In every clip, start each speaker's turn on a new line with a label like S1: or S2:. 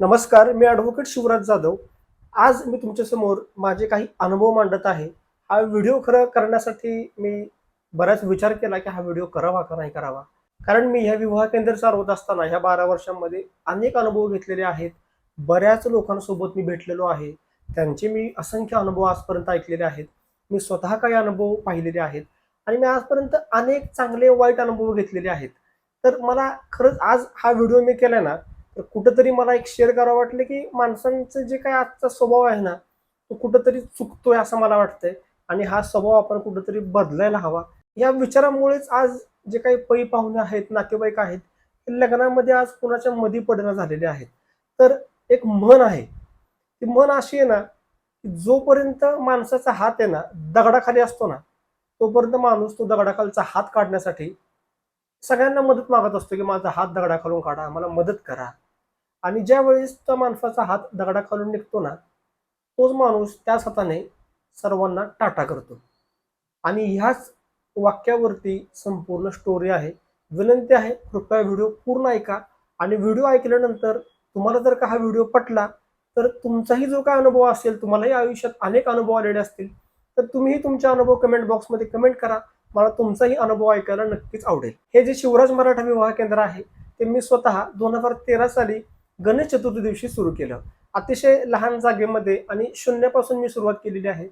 S1: नमस्कार मी ॲडव्होकेट शिवराज जाधव. आज मी तुमच्यासमोर माझे काही अनुभव मांडत आहे. हा व्हिडिओ खरं करण्यासाठी मी बराच विचार केला की हा व्हिडिओ करावा का नाही करावा? कारण मी ह्या विवाह केंद्र चालवत असताना ह्या बारा वर्षांमध्ये अनेक अनुभव घेतलेले आहेत. बऱ्याच लोकांसोबत मी भेटलेलो आहे. त्यांचे मी असंख्य अनुभव आजपर्यंत ऐकलेले आहेत. मी स्वतः काही अनुभव पाहिलेले आहेत. आणि मी आजपर्यंत अनेक चांगले वाईट अनुभव घेतलेले आहेत. तर मला खरंच आज हा व्हिडिओ मी केला ना तर कुठंतरी मला एक शेअर करावं वाटलं की माणसांचं जे काय आजचा स्वभाव आहे ना तो कुठंतरी चुकतोय असं मला वाटतंय. आणि हा स्वभाव आपण कुठंतरी बदलायला हवा. या विचारामुळेच आज जे काही पै पाहुणे आहेत नातेवाईक आहेत ते लग्नामध्ये आज कुणाच्या मधी पडणं झालेले आहेत. तर एक म्हण आहे. ती म्हण अशी आहे ना की जोपर्यंत माणसाचा हात आहे ना दगडाखाली असतो ना तोपर्यंत माणूस तो दगडाखालचा हात काढण्यासाठी सगळ्यांना मदत मागत असतो की माझा हात दगडाखालून काढा मला मदत करा. आणि ज्या वेळेस त्या माणसाचा हात दगडाखालून निघतो ना तोच माणूस त्याच हाताने सर्वांना टाटा करतो. आणि ह्याच वाक्यावरती संपूर्ण स्टोरी आहे. विनंती आहे कृपया व्हिडिओ पूर्ण ऐका. आणि व्हिडिओ ऐकल्यानंतर तुम्हाला जर का हा व्हिडिओ पटला तर तुमचाही जो काय अनुभव असेल तुम्हालाही आयुष्यात अनेक अनुभव आलेले असतील तर तुम्हीही तुमचा अनुभव कमेंट बॉक्समध्ये कमेंट करा. मला तुमचाही अनुभव ऐकायला नक्कीच आवडेल. हे जे शिवराज मराठा विवाह केंद्र आहे ते मी स्वतः दोन हजार तेरा साली गणेश चतुर्थी दिवशी सुरू केलं. अतिशय लहान जागेमध्ये आणि शून्यापासून मी सुरुवात केलेली आहे.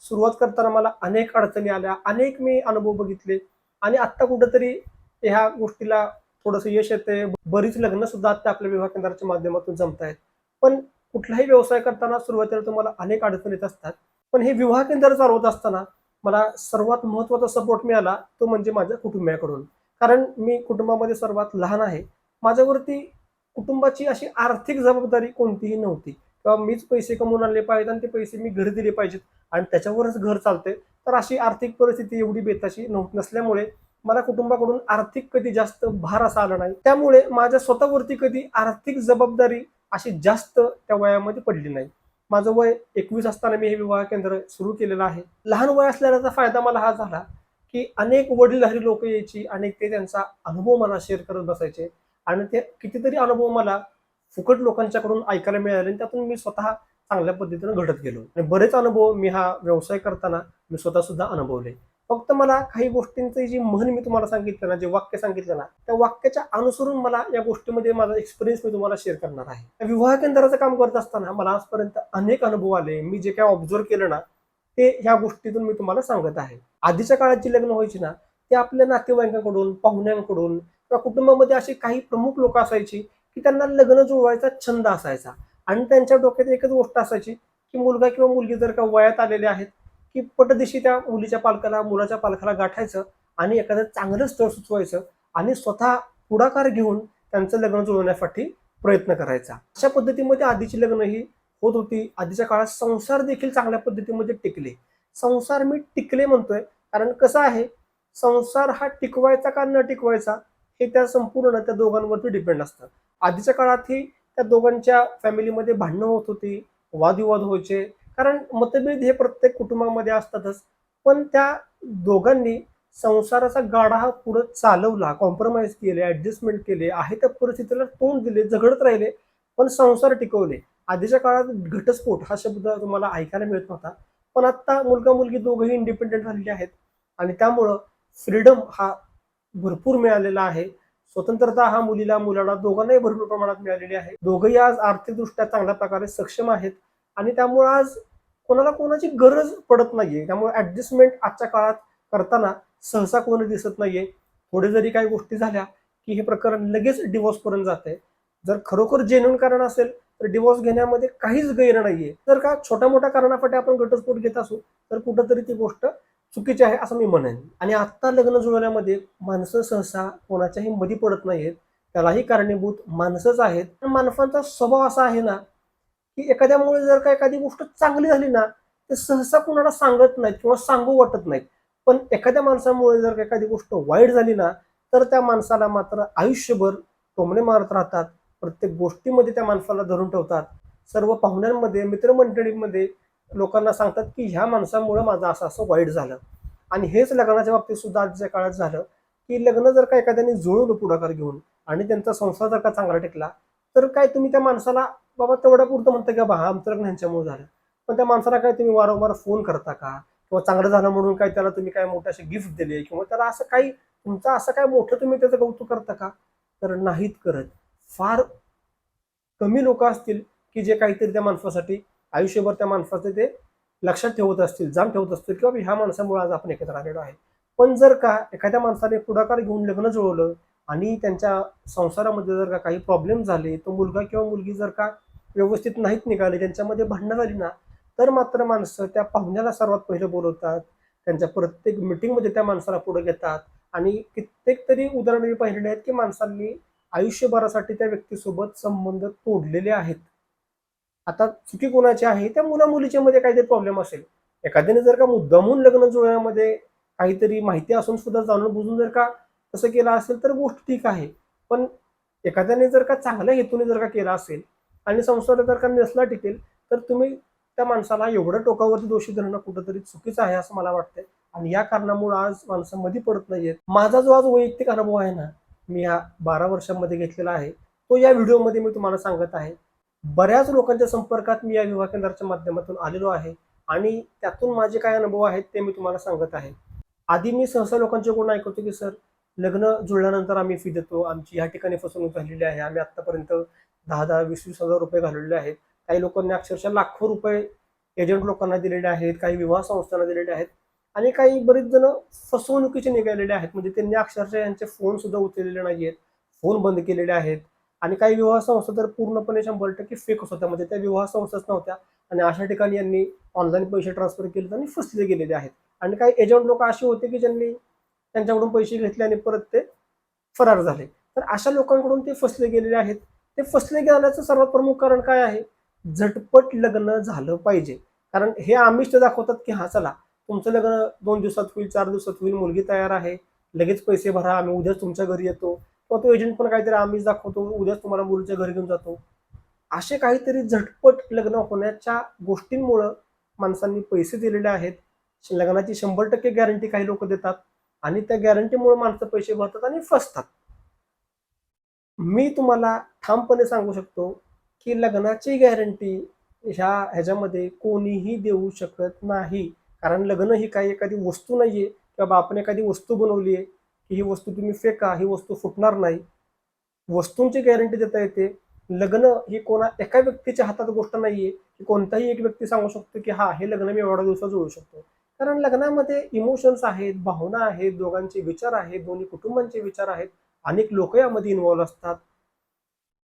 S1: सुरुवात करताना मला अनेक अडचणी आल्या अनेक मी अनुभव बघितले आणि आत्ता कुठंतरी ह्या गोष्टीला थोडंसं यश येते बरीच लग्न सुद्धा आत्ता आपल्या विवाह केंद्राच्या माध्यमातून जमत आहेत. पण कुठलाही व्यवसाय करताना सुरुवातीला तुम्हाला अनेक अडचणी येत असतात. पण हे विवाह केंद्र चालवत असताना मला सर्वात महत्त्वाचा सपोर्ट मिळाला तो म्हणजे माझ्या कुटुंबियाकडून. कारण मी कुटुंबामध्ये सर्वात लहान आहे. माझ्यावरती कुटुंबाची अशी आर्थिक जबाबदारी कोणतीही नव्हती. किंवा मीच पैसे कमवून आणले पाहिजेत आणि ते पैसे मी घरी दिले पाहिजेत आणि त्याच्यावरच घर चालते तर अशी आर्थिक परिस्थिती एवढी बेताची नव्हती नसल्यामुळे मला कुटुंबाकडून आर्थिक कधी जास्त भार असा आला नाही. त्यामुळे माझ्या स्वतःवरती कधी आर्थिक जबाबदारी अशी जास्त त्या वयामध्ये पडली नाही. माझं वय एकवीस असताना मी हे विवाह केंद्र सुरू केलेलं आहे. लहान वय असल्याचा फायदा मला हा झाला की अनेक वडीलधारी लोक यायची आणि ते त्यांचा अनुभव मला शेअर करत बसायचे. आणि ते कितीतरी अनुभव मला फुकट लोकांच्याकडून ऐकायला मिळाले आणि त्यातून मी स्वतः चांगल्या पद्धतीनं घडत गेलो. आणि बरेच अनुभव मी हा व्यवसाय करताना मी स्वतः सुद्धा अनुभवले. फक्त मला काही गोष्टींचं जी म्हण मी तुम्हाला सांगितलं ना जे वाक्य सांगितलं ना त्या वाक्याच्या अनुसरून मला या गोष्टीमध्ये माझा एक्सपिरियन्स मी तुम्हाला शेअर करणार आहे. विवाह केंद्राचं काम करत असताना मला आजपर्यंत अनेक अनुभव आले. मी जे काय ऑब्झर्व केलं ना ते ह्या गोष्टीतून मी तुम्हाला सांगत आहे. आधीच्या काळात जी लग्न व्हायची ना ते आपल्या नातेवाईकांकडून पाहुण्यांकडून किंवा कुटुंबामध्ये असे काही प्रमुख लोक असायची की त्यांना लग्न जुळवायचा छंद असायचा. आणि त्यांच्या डोक्यात एकच गोष्ट असायची की मुलगा किंवा मुलगी जर का वयात आलेले आहेत की पटदिशी त्या मुलीच्या पालकाला मुलाच्या पालकाला गाठायचं आणि एखादं चांगलं स्थळ सुचवायचं आणि स्वतः पुढाकार घेऊन त्यांचं लग्न जुळवण्यासाठी प्रयत्न करायचा. अशा पद्धतीमध्ये आधीची लग्न ही होत होती. आधीच्या काळात संसार देखील चांगल्या पद्धतीमध्ये टिकले. संसार मी टिकले म्हणतोय. कारण कसं आहे संसार हा टिकवायचा का न टिकवायचा हे त्या संपूर्ण त्या दोघांवरती डिपेंड असतं. आधीच्या काळातही त्या दोघांच्या फॅमिलीमध्ये भांडणं होत होती वादविवाद व्हायचे. कारण मतभेद हे प्रत्येक कुटुंबामध्ये असतातच. पण त्या दोघांनी संसाराचा गाडा हा पुढे चालवला कॉम्प्रोमाइज केले ऍडजस्टमेंट केले आहे त्या परिस्थितीला तोंड दिले झगडत राहिले पण संसार टिकवले. आधीच्या काळात घटस्फोट हा शब्द तुम्हाला ऐकायला मिळत नव्हता. पण आत्ता मुलगा मुलगी दोघंही इंडिपेंडेंट झालेले आहेत. आणि त्यामुळं फ्रीडम हा भरपूर मिळालेला आहे. स्वतंत्रता हा मुलीला मुलाला दोघांनाही भरपूर प्रमाणात मिळालेली आहे. दोघंही आज आर्थिकदृष्ट्या चांगल्या प्रकारे सक्षम आहेत आणि त्यामुळे आज कोणाला कोणाची गरज पडत नाहीये. त्यामुळे ऍडजस्टमेंट आजच्या काळात करताना सहसा कोणी दिसत नाहीये. थोडे जरी काही गोष्टी झाल्या की हे प्रकरण लगेच डिवोर्स पर्यंत जाते जर खरोखर जेन्युन कारण असेल तर डिवोर्स घेण्यामध्ये काहीच गैर नाहीये. जर का छोट्या मोठ्या कारणासाठी आपण घटस्फोट घेत असू तर कुठंतरी ती गोष्ट चुकीचे आहे असं मी म्हणेन. आणि आत्ता लग्न जुळवण्यामध्ये माणसं सहसा कोणाच्याही मधी पडत नाहीत. त्यालाही कारणीभूत माणसंच आहेत. पण माणसांचा स्वभाव असा आहे ना की एखाद्यामुळे जर का एखादी गोष्ट चांगली झाली ना ते सहसा कोणाला सांगत नाहीत किंवा सांगू वाटत नाहीत. पण एखाद्या माणसामुळे जर का एखादी गोष्ट वाईट झाली ना तर त्या माणसाला मात्र आयुष्यभर टोमणे मारत राहतात. प्रत्येक गोष्टीमध्ये त्या माणसाला धरून ठेवतात. सर्व पाहुण्यांमध्ये मित्रमंडळींमध्ये लोकांना सांगतात की ह्या माणसामुळं माझं असं असं वाईट झालं. आणि हेच लग्नाच्या बाबतीत सुद्धा आजच्या काळात झालं की लग्न जर का एखाद्याने जुळवलं पुढाकार घेऊन आणि त्यांचा संसार जर का चांगला टिकला तर काय तुम्ही त्या माणसाला बाबा तेवढ्या पुरतं म्हणतं की बाबा आमचं लग्न ह्यांच्यामुळे झालं. पण त्या माणसाला काय तुम्ही वारंवार फोन करता का? किंवा चांगलं झालं म्हणून काय त्याला तुम्ही काय मोठे असे गिफ्ट दिले? किंवा त्याला असं काही तुमचं असं काय मोठं तुम्ही त्याचं कौतुक करता का? तर नाहीत करत. फार कमी लोक असतील की जे काहीतरी त्या माणसासाठी आयुष्यभर त्या माणसाचे ते लक्षात ठेवत असतील जाण ठेवत असतील किंवा ह्या माणसामुळे आज आपण एकत्र आलेलो आहे. पण जर का एखाद्या माणसाने पुढाकार घेऊन लग्न जुळवलं आणि त्यांच्या संसारामध्ये जर का काही प्रॉब्लेम झाले तो मुलगा किंवा मुलगी जर का व्यवस्थित नाहीत निघाले त्यांच्यामध्ये भांडणं झाली ना तर मात्र माणसं त्या पाहुण्याला सर्वात पहिलं बोलवतात. त्यांच्या प्रत्येक मिटिंगमध्ये त्या माणसाला पुढे घेतात. आणि कित्येक तरी उदाहरणं मी पाहिलेली आहेत की माणसांनी आयुष्यभरासाठी त्या व्यक्तीसोबत संबंध तोडलेले आहेत. आता चुकी कोणाची आहे त्या मुला मुलीच्या मध्ये काहीतरी प्रॉब्लेम असेल. एखाद्याने जर का मुद्दामून लग्न जुळण्यामध्ये काहीतरी माहिती असून सुद्धा जाणून बुजून जर का तसं केलं असेल तर गोष्ट ठीक आहे. पण एखाद्याने जर का चांगल्या हेतूने जर का केला असेल आणि संसार जर का नसला टिकेल तर तुम्ही त्या माणसाला एवढं टोकावरती दोषी धरणं कुठंतरी चुकीचं आहे असं मला वाटतंय. आणि या कारणामुळे आज माणसं मध्ये पडत नाहीयेत. माझा जो आज वैयक्तिक अनुभव आहे ना मी या बारा वर्षांमध्ये घेतलेला आहे तो या व्हिडिओमध्ये मी तुम्हाला सांगत आहे. बऱ्याच लोकांच्या संपर्कात मी या विवाह केंद्राच्या माध्यमातून आलेलो आहे आणि त्यातून माझे काय अनुभव आहेत ते मी तुम्हाला सांगत आहे. आधी मी सहसा लोकांच्याकडून गुण ऐकवतो की सर लग्न जुळल्यानंतर आम्ही फी देतो. आमची या ठिकाणी फसवणूक झालेली आहे. आम्ही आतापर्यंत दहा दहा वीस वीस हजार रुपये घालवलेले आहेत. काही लोकांनी अक्षरशः लाखो रुपये एजंट लोकांना दिलेले आहेत. काही विवाह संस्थांना दिलेले आहेत. आणि काही बरेच जण फसवणुकीचे निघालेले आहेत. म्हणजे त्यांनी अक्षरशः यांचे फोन सुद्धा उचललेले नाही आहेत फोन बंद केलेले आहेत. आणि काही विवाह संस्था तर पूर्णपणे शंभर टक्के फेकच होत्या. म्हणजे त्या विवाह संस्थाच नव्हत्या. आणि अशा ठिकाणी यांनी ऑनलाईन पैसे ट्रान्सफर केले आणि फसले गेलेले आहेत. आणि काही एजंट लोक असे होते की ज्यांनी त्यांच्याकडून पैसे घेतले आणि परत ते फरार झाले. तर अशा लोकांकडून ते फसले गेलेले आहेत. ते फसले गेल्याचं सर्वात प्रमुख कारण काय आहे? झटपट लग्न झालं पाहिजे. कारण हे आमिष ते दाखवतात की हा चला तुमचं लग्न दोन दिवसात होईल चार दिवसात होईल मुलगी तयार आहे लगेच पैसे भरा आम्ही उद्याच तुमच्या घरी येतो. किंवा तो एजंट पण काहीतरी आम्हीच दाखवतो उद्याच तुम्हाला मुलीच्या घरी घेऊन जातो. असे काहीतरी झटपट लग्न होण्याच्या गोष्टींमुळं माणसांनी पैसे दिलेले आहेत. लग्नाची शंभर टक्के गॅरंटी काही लोक देतात आणि त्या गॅरंटीमुळे माणसं पैसे भरतात आणि फसतात. मी तुम्हाला ठामपणे सांगू शकतो की लग्नाची गॅरंटी ह्या ह्याच्यामध्ये कोणीही देऊ शकत नाही. कारण लग्न ही काही एखादी वस्तू नाहीये किंवा आपण एखादी वस्तू बनवली आहे की ही वस्तू तुम्ही फेका ही वस्तू फुटणार नाही. वस्तूंची गॅरंटी देता येते. लग्न ही कोणा एका व्यक्तीच्या हातात गोष्ट नाहीये की कोणताही एक व्यक्ती सांगू शकतो की हा हे लग्न मी एवढ्या दिवसात जोडू शकतो. कारण लग्नामध्ये इमोशन्स आहेत भावना आहेत दोघांचे विचार आहेत दोन्ही कुटुंबांचे विचार आहेत. अनेक लोक यामध्ये इन्व्हॉल्व असतात.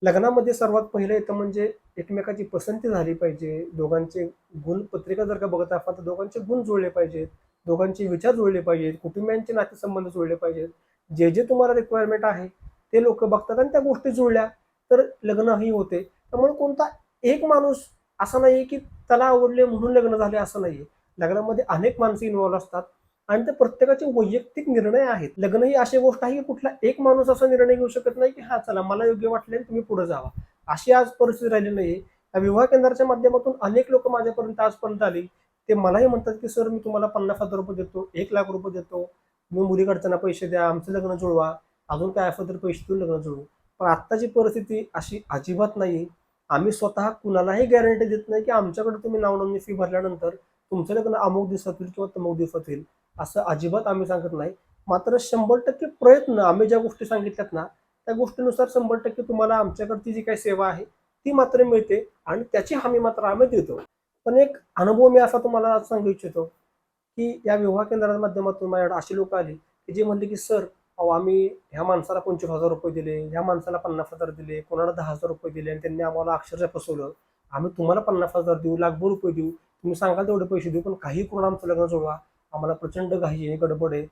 S1: लग्नामध्ये सर्वात पहिलं येतं म्हणजे एकमेकाची पसंती झाली पाहिजे. दोघांचे गुण पत्रिका जर का बघत आपण तर दोघांचे गुण जुळले पाहिजेत. दोघांचे विचार जुळले पाहिजेत कुटुंबियांचे नातेसंबंध जुळले पाहिजेत. जे जे तुम्हाला रिक्वायरमेंट आहे ते लोक बघतात आणि त्या गोष्टी जुळल्या तर लग्नही होते. त्यामुळे कोणता एक माणूस असा नाही की त्याला आवडले म्हणून लग्न झाले असं नाहीये. लग्नामध्ये अनेक माणसं इन्व्हॉल्व असतात आणि ते प्रत्येकाचे वैयक्तिक निर्णय आहेत. लग्न ही अशी गोष्ट आहे की कुठला एक माणूस असा निर्णय घेऊ शकत नाही की हा चला मला योग्य वाटले तुम्ही पुढे जावा. अशी आज परिस्थिती राहिली नाही या विवाह केंद्राच्या माध्यमातून अनेक लोक माझ्यापर्यंत आजपर्यंत आली. ते मलाही म्हणतात की सर मी तुम्हाला पन्नास हजार रुपये देतो एक लाख रुपये देतो. तुम्ही मुलीकडच्यांना पैसे द्या आमचं लग्न जुळवा. अजून काय असं तर पैसे देऊन लग्न जुळवू. पण आत्ताची परिस्थिती अशी अजिबात नाही. आम्ही स्वतः कुणालाही गॅरंटी देत नाही की आमच्याकडे तुम्ही नाव नोंदणी फी भरल्यानंतर तुमचं लग्न अमुक दिवसात होईल किंवा तमुक दिवसात होईल. असं अजिबात आम्ही सांगत नाही. मात्र शंभर टक्के प्रयत्न आम्ही ज्या गोष्टी सांगितल्यात ना त्या गोष्टीनुसार शंभर टक्के तुम्हाला आमच्याकडची जी काही सेवा आहे ती मात्र मिळते आणि त्याची हमी मात्र आम्ही देतो. पण एक अनुभव मी असा तुम्हाला सांगू इच्छितो की या विवाह केंद्राच्या माध्यमातून माझ्याकडे अशी लोक आली की जे म्हणले की सर अहो आम्ही ह्या माणसाला पंचवीस हजार रुपये दिले ह्या माणसाला पन्नास हजार दिले कोणाला दहा हजार रुपये दिले आणि त्यांनी आम्हाला अक्षरशः फसवलं. आम्ही तुम्हाला पन्नास हजार देऊ लाखभर रुपये देऊ. तुम्ही सांगाल तेवढे पैसे देऊ पण काही करून आमचं लग्न जोडवा आम्हाला प्रचंड घाई आहे गडबड आहे.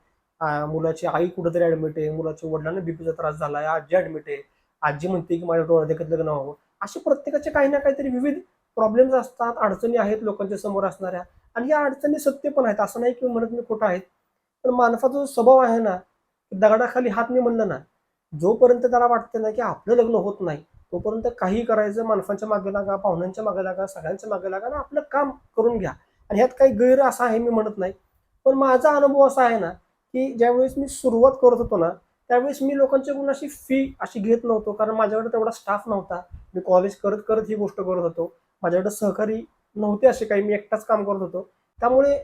S1: मुलाची आई कुठेतरी ऍडमिट आहे मुलाच्या वडिलांना बीपीचा त्रास झाला आहे आजी ऍडमिट आहे. आजी म्हणते की माझ्या डोळ्यात देखत लग्न व्हावं. असे प्रत्येकाचे काही ना काहीतरी विविध प्रॉब्लेम्स असतात अडचणी आहेत लोकांच्या समोर असणाऱ्या आणि या अडचणी सत्य पण आहेत. असं नाही की म्हणत मी खोटं आहेत पण माणसाचा जो स्वभाव आहे ना दगडाखाली हात मी म्हणलं ना जोपर्यंत त्याला वाटतं ना की आपलं लग्न होत नाही तोपर्यंत काही करायचं माणसांच्या मागे लागा पाहुण्यांच्या मागे लागा सगळ्यांच्या मागे लागा आणि आपलं काम करून घ्या. आणि ह्यात काही गैर असा आहे मी म्हणत नाही. पण माझा अनुभव असा आहे ना की ज्यावेळेस मी सुरुवात करत होतो ना त्यावेळेस मी लोकांच्याकडून अशी फी अशी घेत नव्हतो. कारण माझ्याकडे तेवढा स्टाफ नव्हता. मी कॉलेज करत करत ही गोष्ट करत होतो. माझ्याकडे सहकारी नव्हते असे काही मी एकटाच काम करत होतो. त्यामुळे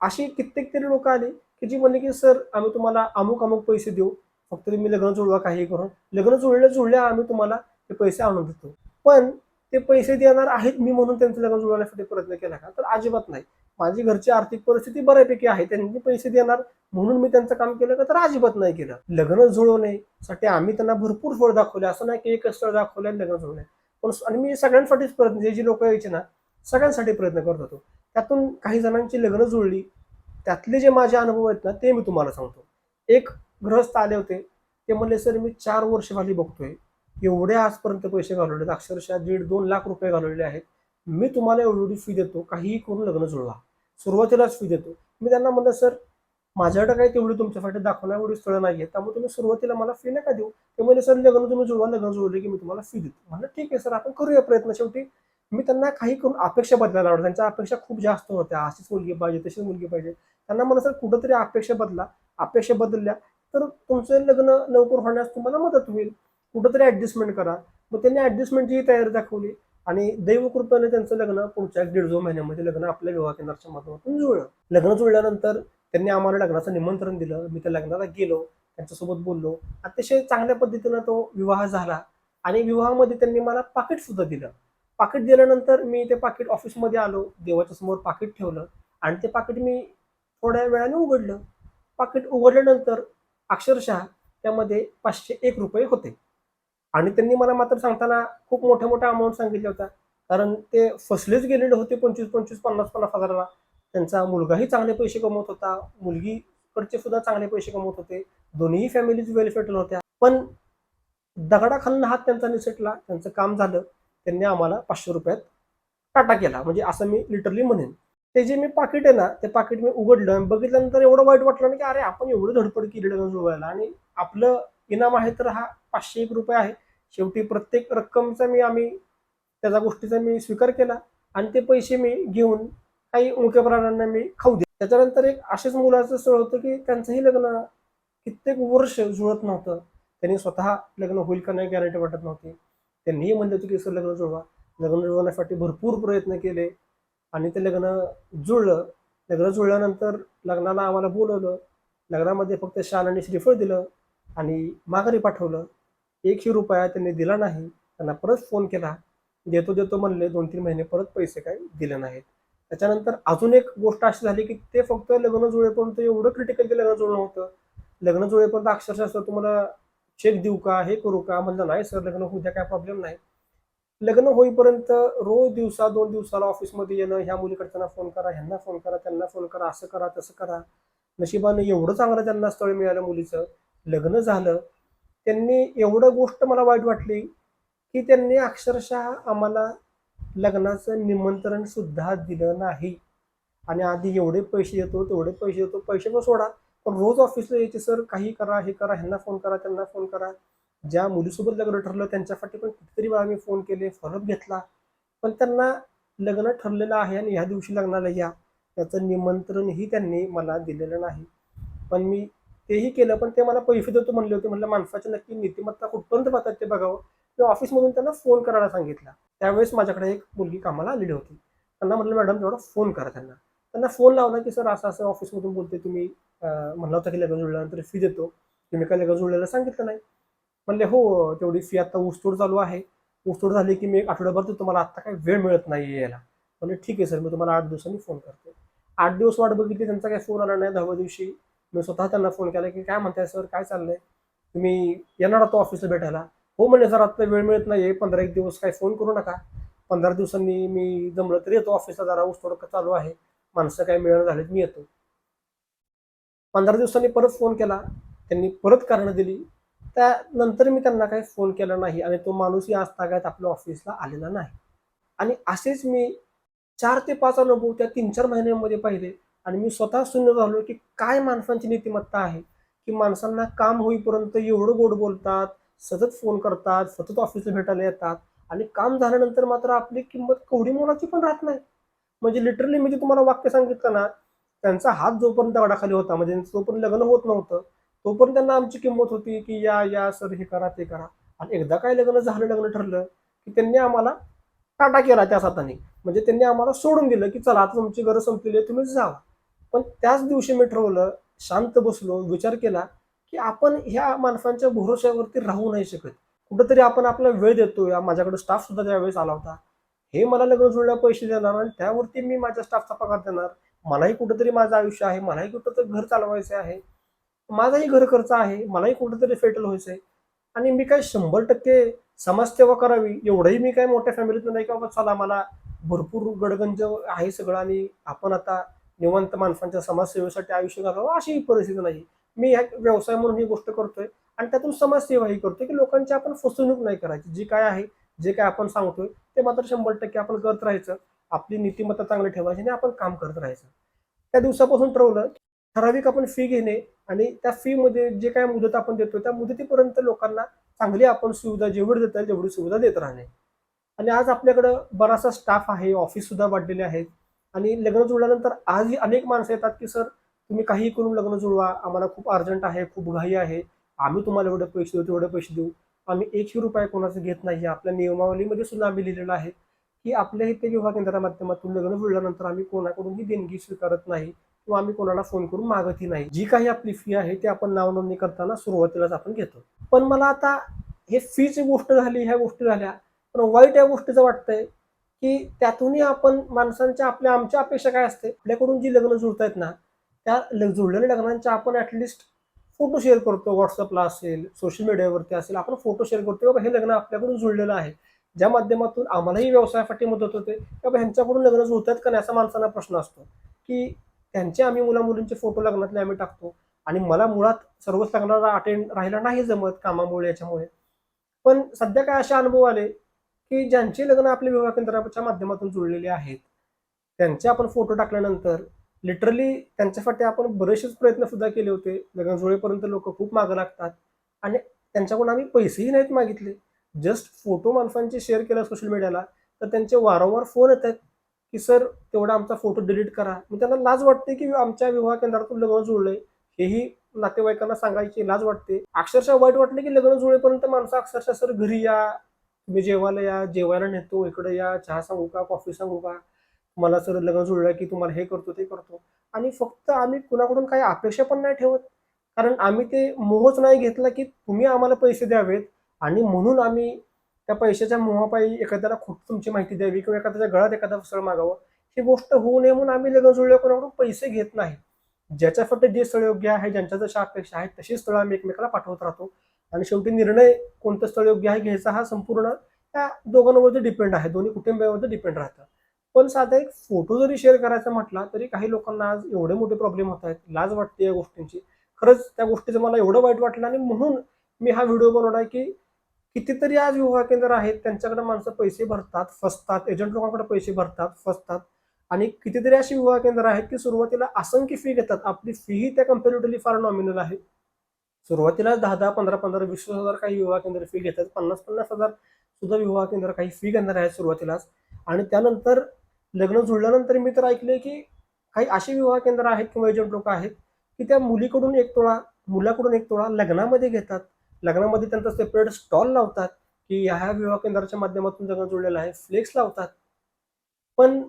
S1: अशी कित्येक तरी लोक आली की जी म्हणले की सर आम्ही तुम्हाला अमुक अमुक पैसे देऊ. फक्त तुम्ही लग्न जुळवा काही करून. लग्न जुळल्या जुळल्या आम्ही तुम्हाला ते पैसे आणून देतो. पण ते पैसे देणार आहेत मी म्हणून त्यांचं लग्न जुळवण्यासाठी प्रयत्न केला का? तर अजिबात नाही. माझी घरची आर्थिक परिस्थिती बऱ्यापैकी आहे. त्यांनी पैसे देणार म्हणून मी त्यांचं काम केलं का? तर अजिबात नाही केलं. लग्न जुळवण्यासाठी आम्ही त्यांना भरपूर फळ दाखवले. असं नाही की एकच स्थळ दाखवलं आणि लग्न जुळवणे पण आणि मी सगळ्यांसाठीच प्रयत्न जे जी लोक यायचे ना सगळ्यांसाठी प्रयत्न करत होतो. त्यातून काही जणांची लग्न जुळली. त्यातले जे माझे अनुभव आहेत ना ते मी तुम्हाला सांगतो. एक गृहस्थ आले होते. ते म्हणले सर मी चार वर्ष खाली बघतोय. एवढे आजपर्यंत पैसे घालवले अक्षरशः दीड दोन लाख रुपये घालवलेले आहेत. मी तुम्हाला एवढी फी देतो. काहीही करून लग्न जुळवा. सुरुवातीलाच फी देतो. मी त्यांना म्हणलं सर माझ्याकडे काही तेवढी तुमच्यासाठी दाखवण्या एवढी स्थळं नाही आहेत त्यामुळे तुम्ही सुरुवातीला मला फी नका देऊ. ते म्हणजे सर लग्न तुम्ही जुळवा लग्न जुळले की मी तुम्हाला फी देतो. म्हणलं ठीक आहे सर आपण करूया प्रयत्न शेवटी. मी त्यांना काही करून अपेक्षा बदलायला आवडतो त्यांच्या अपेक्षा खूप जास्त होत्या. अशीच मुलगी पाहिजे तशीच मुलगी पाहिजे. त्यांना म्हणलं सर कुठंतरी अपेक्षा बदला. अपेक्षा बदलल्या तर तुमचं लग्न लवकर होण्यास तुम्हाला मदत होईल. कुठंतरी ऍडजस्टमेंट करा. मग त्यांनी ऍडजस्टमेंटची तयारी दाखवली आणि दैवकृपेने त्यांचं लग्न पुढच्या एक दीड दोन महिन्यामध्ये लग्न आपल्या विवाह केंद्राच्या माध्यमातून जुळलं. लग्न जुळल्यानंतर त्यांनी आम्हाला लग्नाचं निमंत्रण दिलं. मी त्या लग्नाला गेलो. त्यांच्यासोबत बोललो. अतिशय चांगल्या पद्धतीनं तो विवाह झाला. आणि विवाहामध्ये त्यांनी मला पाकिट सुद्धा दिलं. पाकिट दिल्यानंतर मी ते पाकिट ऑफिसमध्ये आलो. देवाच्या समोर पाकिट ठेवलं. आणि ते पाकिट मी थोड्या वेळाने उघडलं. पाकिट उघडल्यानंतर अक्षरशः त्यामध्ये पाचशे एक रुपये होते. आणि त्यांनी मला मात्र सांगताना खूप मोठ्या मोठ्या अमाऊंट सांगितल्या होत्या. कारण ते फसलेच गेलेले होते पंचवीस पंचवीस पन्नास पन्नास हजाराला. त्यांचा मुलगाही चांगले पैसे कमवत होता मुलगीकडचे सुद्धा चांगले पैसे कमवत होते. दोन्ही फॅमिलीज वेल सेटल होत्या. पण दगडाखालून हात त्यांचा निसटला त्यांचं काम झालं. त्यांनी आम्हाला पाचशे रुपयात टाटा केला. म्हणजे असं मी लिटरली म्हणेन. ते जे मी पाकिट आहे ना ते पाकिट मी उघडलं आणि बघितल्यानंतर एवढं वाईट वाटलं ना की अरे आपण एवढं धडपड केली लग्न जुळवायला. आणि आपलं इनाम आहे तर हा पाचशे एक रुपये आहे. शेवटी प्रत्येक रक्कमचा मी आम्ही त्याचा गोष्टीचा मी स्वीकार केला आणि ते पैसे मी घेऊन काही मुख्य प्राण्यांना मी खाऊ दे. त्याच्यानंतर एक असेच मुलाचं स्थळ होतं की त्यांचंही लग्न कित्येक वर्ष जुळत नव्हतं. त्यांनी स्वतः लग्न होईल का नाही गॅरंटी वाटत नव्हती. त्यांनीही म्हणले होते की सर लग्न जुळवा. लग्न जुळवण्यासाठी भरपूर प्रयत्न केले आणि ते लग्न जुळलं. लग्न जुळल्यानंतर लग्नाला आम्हाला बोलवलं. लग्नामध्ये फक्त शाल आणि श्रीफळ दिलं आणि माघारी पाठवलं. एकही रुपया त्यांनी दिला नाही. त्यांना परत फोन केला. देतो देतो म्हणले. दोन तीन महिने परत पैसे काय दिले नाहीत. त्याच्यानंतर अजून एक गोष्ट अशी झाली की ते फक्त लग्न जुळेपर्यंत एवढं क्रिटिकल ते लग्न जुळणं होतं लग्न जुळेपर्यंत अक्षरशः सर तुम्हाला चेक देऊ का हे करू का? म्हणलं नाही सर लग्न होऊ द्या काय प्रॉब्लेम नाही. लग्न होईपर्यंत रोज दिवसा दोन दिवसाला ऑफिसमध्ये येणं ह्या मुलीकडच्यांना फोन करा ह्यांना फोन करा त्यांना फोन करा असं करा तसं करा. नशिबानं एवढं चांगलं त्यांना स्थळ मिळालं मुलीचं. लग्न झालं. त्यांनी एवढं गोष्ट मला वाईट वाटली की त्यांनी अक्षरशः आम्हाला लग्नाचं निमंत्रण सुद्धा दिलं नाही. आणि आधी एवढे पैसे देतो तेवढे पैसे देतो पैसे पण सोडा. पण रोज ऑफिसला यायचे सर काही करा हे करा ह्यांना फोन करा त्यांना फोन करा. ज्या मुलीसोबत लग्न ठरलं त्यांच्यासाठी पण कितीतरी वेळा मी फोन केले फॉलोअप घेतला. पण त्यांना लग्न ठरलेलं आहे आणि ह्या दिवशी लग्नाला या. त्याचं निमंत्रणही त्यांनी मला दिलेलं नाही. पण मी तेही केलं पण ते मला पैसे देतो म्हणले होते. म्हणलं माणसाच्या नक्की नीतिमत्ता कुठपर्यंत पाहतात ते बघावं? किंवा ऑफिसमधून त्यांना फोन करायला सांगितला. त्यावेळेस माझ्याकडे एक मुलगी कामाला आलेली होती. त्यांना म्हटलं मॅडम तेवढा फोन करा त्यांना. त्यांना फोन लावला की सर असं असं ऑफिसमधून बोलते तुम्ही. अं, म्हणला होता की लग्न जुळल्यानंतर फी देतो. तुम्ही काय लग्न जुळलेलं सांगितलं नाही. म्हणले हो तेवढी फी आता ऊसतोड चालू आहे. ऊसतोड झाली की मी एक आठवड्याभर तर तुम्हाला आता काही वेळ मिळत नाही यायला. म्हणजे ठीक आहे सर मी तुम्हाला आठ दिवसांनी फोन करते आठ दिवस वाट बघितली त्यांचा काही फोन आला नाही दहाव्या दिवशी. मी स्वतः त्यांना फोन केला की काय म्हणताय सर? काय चाललंय? तुम्ही येणार होतो ऑफिसला भेटायला? हो म्हणले सर आता वेळ मिळत नाही पंधरा एक दिवस काही फोन करू नका. पंधरा दिवसांनी मी जमलं तरी येतो ऑफिसला जरा ऊसतोड चालू आहे. माणसं काही मिळणं झालेत मी येतो. पंधरा दिवसांनी परत फोन केला त्यांनी परत कारणं दिली. त्यानंतर मी त्यांना काही फोन केला नाही आणि तो माणूसही आज तागायत आपल्या ऑफिसला आलेला नाही. आणि असेच मी चार ते पाच अनुभव त्या तीन चार महिन्यांमध्ये पाहिले आणि मी स्वतः शून्य झालो की काय माणसांची नीतिमत्ता आहे की माणसांना काम होईपर्यंत एवढं गोड बोलतात सतत फोन करतात सतत ऑफिसला भेटायला येतात आणि काम झाल्यानंतर मात्र आपली किंमत कवडी मोलाची पण राहत नाही. म्हणजे लिटरली मी जे तुम्हाला वाक्य सांगितलं ना त्यांचा हात जोपर्यंत दगडाखाली होता म्हणजे जोपर्यंत लग्न होत नव्हतं तोपर्यंत त्यांना आमची किंमत होती की या या सर हे करा ते करा. आणि एकदा काय लग्न झालं लग्न ठरलं की त्यांनी आम्हाला टाटा केला त्या हाताने म्हणजे त्यांनी आम्हाला सोडून दिलं की चला आता तुमची गरज संपलेली आहे तुम्ही जावा. पण त्याच दिवशी मी ठरवलं शांत बसलो विचार केला की आपण ह्या माणसांच्या भरोश्यावरती राहू नाही शकत. कुठंतरी आपण आपला वेळ देतोय माझ्याकडे स्टाफ सुद्धा त्यावेळेस आला होता हे मला लग्न जुळल्या पैसे देणार आणि त्यावरती मी माझ्या स्टाफचा पगार देणार. मलाही कुठंतरी माझं आयुष्य आहे. मलाही कुठंतरी घर चालवायचं आहे. माझाही घर खर्च आहे. मलाही कुठंतरी फेटल व्हायचं आहे आणि मी काय शंभर टक्के समाजसेवा करावी एवढंही मी काय मोठ्या फॅमिलीतून नाही का बाबा चला मला भरपूर गडगंज आहे सगळं आणि आपण आता निवंत माणसांच्या समाजसेवेसाठी आयुष्य घालावं अशीही परिस्थिती नाही. मी ह्या व्यवसाय म्हणून ही गोष्ट करतोय आणि त्यातून समाजसेवाही करतोय की लोकांची आपण फसवणूक नाही करायची. जी काय आहे जे काय आपण सांगतोय ते मात्र शंभर टक्के आपण करत राहायचं. आपली नीतिमत्ता चांगली ठेवायची आणि आपण काम करत राहायचं. त्या दिवसापासून ठरवलं ठराविक आपण फी घेणे आणि त्या फी मध्ये जे काय मुदत आपण देतो त्या मुदतीपर्यंत लोकांना चांगली आपण सुविधा जेवढी देता येईल तेवढी सुविधा देत राहणे. आणि आज आपल्याकडं बराचसा स्टाफ आहे ऑफिस सुद्धा वाढलेले आहेत. आणि लग्न जुळल्यानंतर आजही अनेक माणसं येतात की सर तुम्ही काहीही करून लग्न जुळवा. आम्हाला खूप अर्जंट आहे खूप घाई आहे. आम्ही तुम्हाला एवढे पैसे देऊ तेवढे पैसे देऊ. आम्ही एकही रुपये कोणाचं घेत नाही. आपल्या नियमावलीमध्ये सुद्धा आम्ही लिहिलेलं आहे की आपल्या इथे विवाह केंद्राच्या माध्यमातून लग्न जुळल्यानंतर आम्ही कोणाकडूनही देणगी स्वीकारत नाही किंवा आम्ही कोणाला फोन करून मागतही नाही. जी काही आपली फी आहे ती आपण नाव नोंदणी करताना सुरुवातीलाच आपण घेतो. पण मला आता हे फीची गोष्ट झाली ह्या गोष्टी झाल्या. पण वाईट या गोष्टीचं वाटतंय की त्यातूनही आपण माणसांच्या आपल्या आमच्या अपेक्षा काय असते? आपल्याकडून जी लग्न जुळतायत ना त्या जुळलेल्या लग्नांच्या आपण ऍटलिस्ट फोटो शेअर करतो. व्हॉट्सअपला असेल सोशल मीडियावरती असेल आपण फोटो शेअर करतो बाबा हे लग्न आपल्याकडून जुळलेलं आहे. ज्या माध्यमातून आम्हालाही व्यवसायासाठी मदत होते बाबा ह्यांच्याकडून लग्न जुळतात का नाही असा माणसांना प्रश्न असतो. की त्यांचे आम्ही मुला मुलींचे फोटो लग्नातले आम्ही टाकतो. आणि मला मुळात सर्वच लग्नाला अटेंड राहायला नाही जमत कामामुळे याच्यामुळे. पण सध्या काय असे अनुभव आले की ज्यांचे लग्न आपल्या विवाह केंद्राच्या माध्यमातून जुळलेले आहेत त्यांचे आपण फोटो टाकल्यानंतर लिटरली त्यांच्यासाठी आपण बरेचसेच प्रयत्न सुद्धा केले होते. लग्न जुळेपर्यंत लोक खूप मागं लागतात. आणि त्यांच्याकडून आम्ही पैसेही नाहीत मागितले. जस्ट फोटो माणसांचे शेअर केला सोशल मीडियाला तर त्यांचे वारंवार फोन येत आहेत की सर तेवढा आमचा फोटो डिलीट करा. मी त्यांना लाज वाटते की आमच्या विवाह केंद्रातून लग्न जुळलंय. हेही नातेवाईकांना सांगायची लाज वाटते. अक्षरशः वाईट वाटले की लग्न जुळेपर्यंत माणसं अक्षरशः सर घरी या. तुम्ही जेवायला या. जेवायला नेतो. इकडे या. चहा सांगू का? कॉफी सांगू का? मला सर लग्न जुळलं की तुम्हाला हे करतो ते करतो. आणि फक्त आम्ही कुणाकडून काही अपेक्षा पण नाही ठेवत. कारण आम्ही ते मोहच नाही घेतला की तुम्ही आम्हाला पैसे द्यावेत आणि म्हणून आम्ही त्या पैशाच्या मोहापायी एखाद्याला खूप तुमची माहिती द्यावी किंवा एखाद्याच्या गळ्यात एखादा स्थळ मागावं. ही गोष्ट होऊ नये म्हणून आम्ही लग्न जुळल्या कोणाकडून पैसे घेत नाही. ज्याच्यासाठी जे स्थळ योग्य आहे ज्यांच्या जशा अपेक्षा आहेत तशी स्थळं आम्ही एकमेकाला पाठवत राहतो. आणि शेवटी निर्णय कोणतं स्थळ योग्य आहे घ्यायचा हा संपूर्ण त्या दोघांवरती डिपेंड आहे. दोन्ही कुटुंबियांवरती डिपेंड राहतं. पण साधा एक फोटो जरी शेअर करायचा म्हटला तरी काही लोकांना आज एवढे मोठे प्रॉब्लेम होत आहेत लाज वाटते या गोष्टींची. खरंच त्या गोष्टीचं मला एवढं वाईट वाटलं आणि म्हणून मी हा व्हिडिओ बनवला आहे की कितीतरी आज विवाह केंद्र आहेत त्यांच्याकडे माणसं पैसे भरतात फसतात एजंट लोकांकडे पैसे भरतात फसतात. आणि कितीतरी अशी विवाह केंद्र आहेत की सुरुवातीला असंख्य फी घेतात. आपली फीही त्या कम्पॅरेटिव्हली फार नॉमिनल आहे. सुरुवातीला दहा दहा पंधरा पंधरा वीस वीस हजार काही विवाह केंद्र फी घेतात. पन्नास पन्नास हजार सुद्धा विवाह केंद्र काही फी घेणार आहेत सुरुवातीलाच. आणि त्यानंतर लग्न जुळल्यानंतर मी तर ऐकले की काही अशी विवाह केंद्र आहेत किंवा एजंट लोक आहेत की त्या मुलीकडून एक तोळा मुलाकडून एक तोळा लग्नामध्ये घेतात. लग्नामध्ये त्यांचा सेपरेट स्टॉल लावतात की ह्या विवाह केंद्राच्या माध्यमातून लग्न जुळलेलं आहे फ्लेक्स लावतात. पण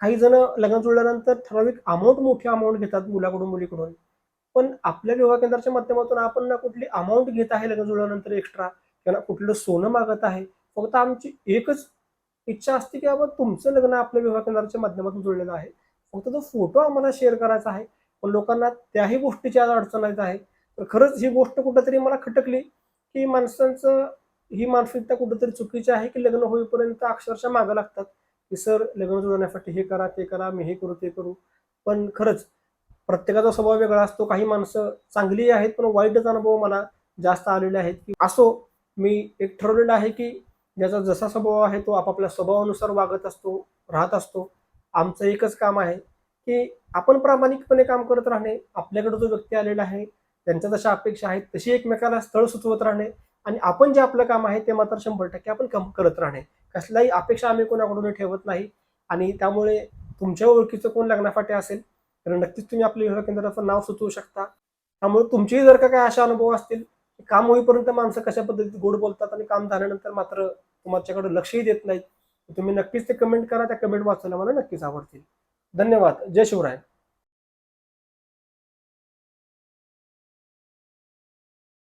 S1: काही जण लग्न जुळल्यानंतर ठराविक अमाऊंट मोठी अमाऊंट घेतात मुलाकडून मुलीकडून. पण आपल्या विवाह केंद्राच्या माध्यमातून आपण ना कुठली अमाऊंट घेत आहे लग्न जुळल्यानंतर एक्स्ट्रा किंवा कुठलं सोनं मागत आहे फक्त आमची एकच इच्छा असते की बाबा तुमचं लग्न आपल्या विवाह केंद्राच्या माध्यमातून जुळलेलं आहे. फक्त तो फोटो आम्हाला शेअर करायचा आहे. पण लोकांना त्याही गोष्टीची आज अडचण येत आहे. तर खरंच ही गोष्ट कुठंतरी मला खटकली की माणसांचं ही मानसिकता कुठंतरी चुकीची आहे की लग्न होईपर्यंत अक्षरशः मागं लागतात की सर लग्न जुळवण्यासाठी हे करा ते करा मी हे करू ते करू. पण खरंच प्रत्येकाचा स्वभाव वेगळा असतो. काही माणसं चांगली आहेत पण वाईटच अनुभव मला जास्त आलेले आहेत की असो मी एक ठरवलेलं आहे की ज्याचा जसा स्वभाव आहे तो आपापल्या स्वभावानुसार वागत असतो राहत असतो. आमचं एकच काम आहे की आपण प्रामाणिकपणे काम करत राहणे. आपल्याकडे जो व्यक्ती आलेला आहे त्यांच्या जशा अपेक्षा आहेत तशी एकमेकाला स्थळ सुचवत राहणे. आणि आपण जे आपलं काम आहे ते मात्र शंभर टक्के आपण कम करत राहणे. कसल्याही अपेक्षा आम्ही कोणाकडून ठेवत नाही. आणि त्यामुळे तुमच्या ओळखीचं कोण लग्नाफाटे असेल तर नक्कीच तुम्ही आपल्या विवाह केंद्राचं नाव सुचवू शकता. त्यामुळे तुमचेही जर का काय असे अनुभव असतील की काम होईपर्यंत माणसं कशा पद्धतीत गोड बोलतात आणि काम झाल्यानंतर मात्र तुमच्याकडे लक्षही देत नाहीत. तुम्ही नक्कीच ते कमेंट करा त्या कमेंट वाचायला मला नक्कीच आवडतील. धन्यवाद. जय शिवराय.